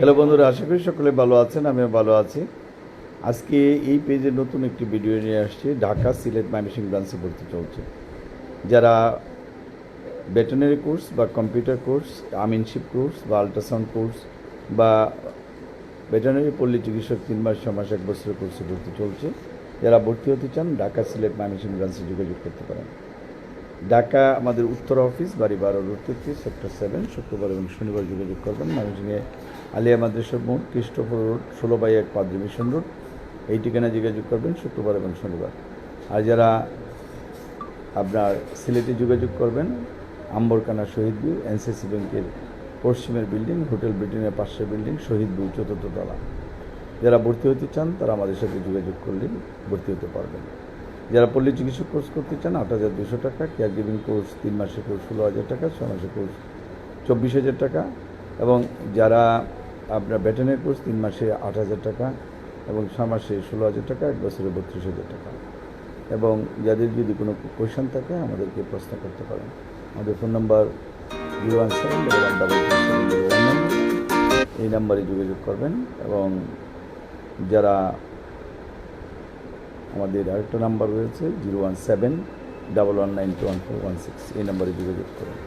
Hello বন্ধুরা, আশা করি সকলে ভালো আছেন, আমিও ভালো আছি। আজকে এই পেজে নতুন একটি ভিডিও নিয়ে আসছি, ঢাকা সিলেট ময়মনসিং ব্রাঞ্চে ভর্তি চলছে। যারা ভেটেনারি কোর্স বা কম্পিউটার কোর্স আমিনশিপ কোর্স বা আল্ট্রাসাউন্ড কোর্স বা ভেটেনারি পল্লী চিকিৎসক তিন মাস ছ মাস, এক বছরের কোর্সে ভর্তি চলছে, যারা ভর্তি হতে চান, ঢাকা সিলেট ময়মনসিং ব্রাঞ্চে যোগাযোগ করতে পারেন। ঢাকা আমাদের উত্তর অফিস বাড়ি বারো রোড তেত্রিশ সেক্টর সেভেন শুক্রবার এবং শনিবার যোগাযোগ করবেন। ময়মনসিংহে আলিয়া মাদ্রাসার মোড় খ্রিস্টোফর রোড ষোলো বাই এক পাদ্রি মিশন রোড এই ঠিকানায় যোগাযোগ করবেন, শুক্রবার এবং শনিবার। আর যারা আপনার সিলেটে যোগাযোগ করবেন, আম্বরকানা শহীদ বিউ এনসিসি ব্যাংকের পশ্চিমের বিল্ডিং, হোটেল ব্রিটেনের পাশের বিল্ডিং, শহীদ বিউ চতুর্থ তলা। যারা ভর্তি হতে চান, তারা আমাদের সাথে যোগাযোগ করলে ভর্তি হতে পারবেন। যারা পল্লী চিকিৎসক কোর্স করতে চান, আট হাজার দুশো টাকা, কেয়ার গিভিং কোর্স তিন মাসের কোর্স ষোলো হাজার টাকা ছ মাসের কোর্স চব্বিশ হাজার টাকা। এবং যারা আপনার ব্যাটনের কোর্স তিন মাসে আট হাজার টাকা এবং ছ মাসে ষোলো হাজার টাকা, এক বছরে বত্রিশ হাজার টাকা। এবং যাদের যদি কোনো কোয়েশন থাকে, আমাদেরকে প্রশ্ন করতে পারেন। আমাদের phone number zero one seven double one double এই নাম্বারে যোগাযোগ করবেন এবং যারা আমাদের আরেকটা নাম্বার রয়েছে, zero one seven double one nine two one four one six, এই নাম্বারে যোগাযোগ করুন।